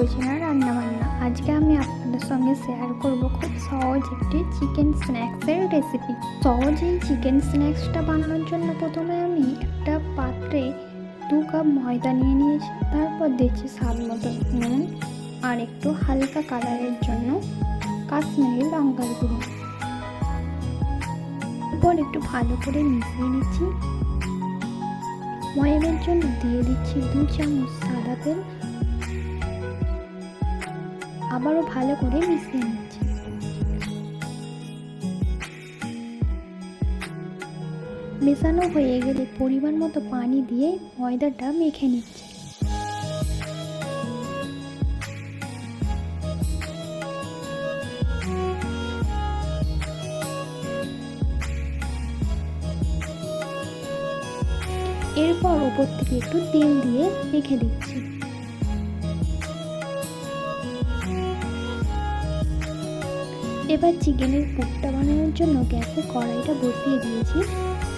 করছি রান্না রান্নাবান্না আজকে আমি আপনাদের সঙ্গে শেয়ার করব খুব সহজ একটি চিকেন স্ন্যাক্সের রেসিপি সহজ এই চিকেন স্ন্যাক্সটা বানানোর জন্য প্রথমে আমি একটা পাত্রে দু কাপ ময়দা নিয়ে নিয়েছি, তারপর দিচ্ছি স্বাদ মতো নুন আর একটু হালকা কালারের জন্য কাশ্মীরি লঙ্কার গুঁড়ো। এরপর একটু ভালো করে মিশিয়ে নিচ্ছি। ময়দার জন্য দিয়ে দিচ্ছি দু চামচ সাদা তেল আবারও ভালো করে মিশিয়ে নিচ্ছি। মেশানো হয়ে গেলে পরিমাণ মতো পানি দিয়ে ময়দাটা মেখে নিচ্ছি। এরপর ওপর থেকে একটু তেল দিয়ে রেখে দিচ্ছি। এবার চিকেনের পুরটা বানানোর জন্য গ্যাসে কড়াইটা বসিয়ে দিয়েছি।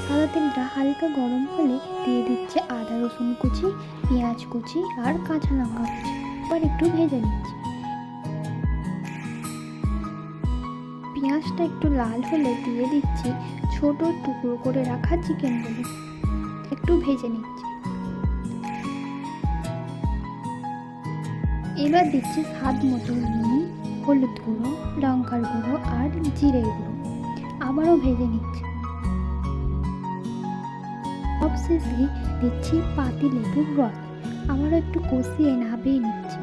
সাদা তেলটা হালকা গরম হলে দিয়ে দিচ্ছে আদা, রসুন কুচি, পেঁয়াজ কুচি আর কাঁচা লঙ্কা কুচি। এবার একটু ভেজে নিচ্ছি। পেঁয়াজটা একটু লাল হলে দিয়ে দিচ্ছি ছোট টুকরো করে রাখা চিকেনগুলো। একটু ভেজে নিচ্ছি। এবার দিচ্ছি স্বাদ মতো নুন। হলুদ গুঁড়ো, লঙ্কার গুঁড়ো আর জিরের গুঁড়ো। আবারও ভেজে নিচ্ছি। সবশেষে দিচ্ছি পাতি লেবুর রস। আবারও একটু কষিয়ে নাবিয়ে নিচ্ছি।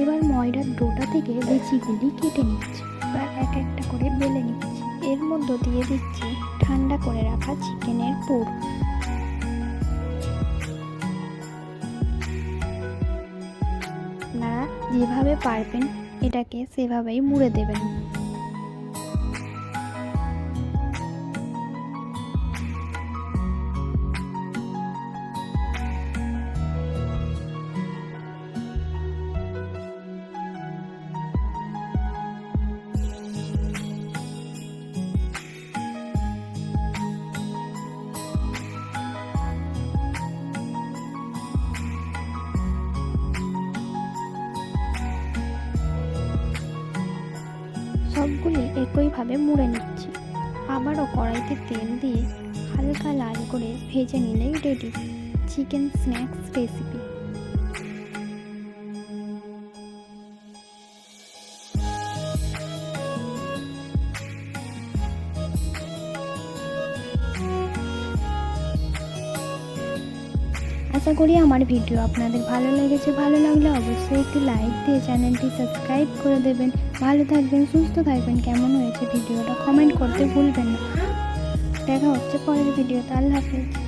এবার ময়দার ডোটা থেকে লেচিগুলি কেটে নিচ্ছি। এবার এক একটা করে বেলে নিচ্ছি। এর মধ্যে দিয়ে দিচ্ছি ঠান্ডা করে রাখা চিকেনের পুর। যেভাবে পারবেন এটাকে সেভাবেই মুড়ে দেবেন। সবগুলি একইভাবে মুড়ে নিচ্ছি। আবারও কড়াইতে তেল দিয়ে হালকা লাল করে ভেজে নিলেই রেডি চিকেন স্ন্যাক্স রেসিপি আশা করি আমার ভিডিও আপনাদের ভালো লেগেছে। ভালো লাগলে অবশ্যই একটি লাইক দিয়ে চ্যানেলটি সাবস্ক্রাইব করে দেবেন। ভালো থাকবেন, সুস্থ থাকবেন। কেমন হয়েছে ভিডিওটা কমেন্ট করতে ভুলবেন না। দেখা হচ্ছে পরের ভিডিওতে। আল্লাহ হাফিজ।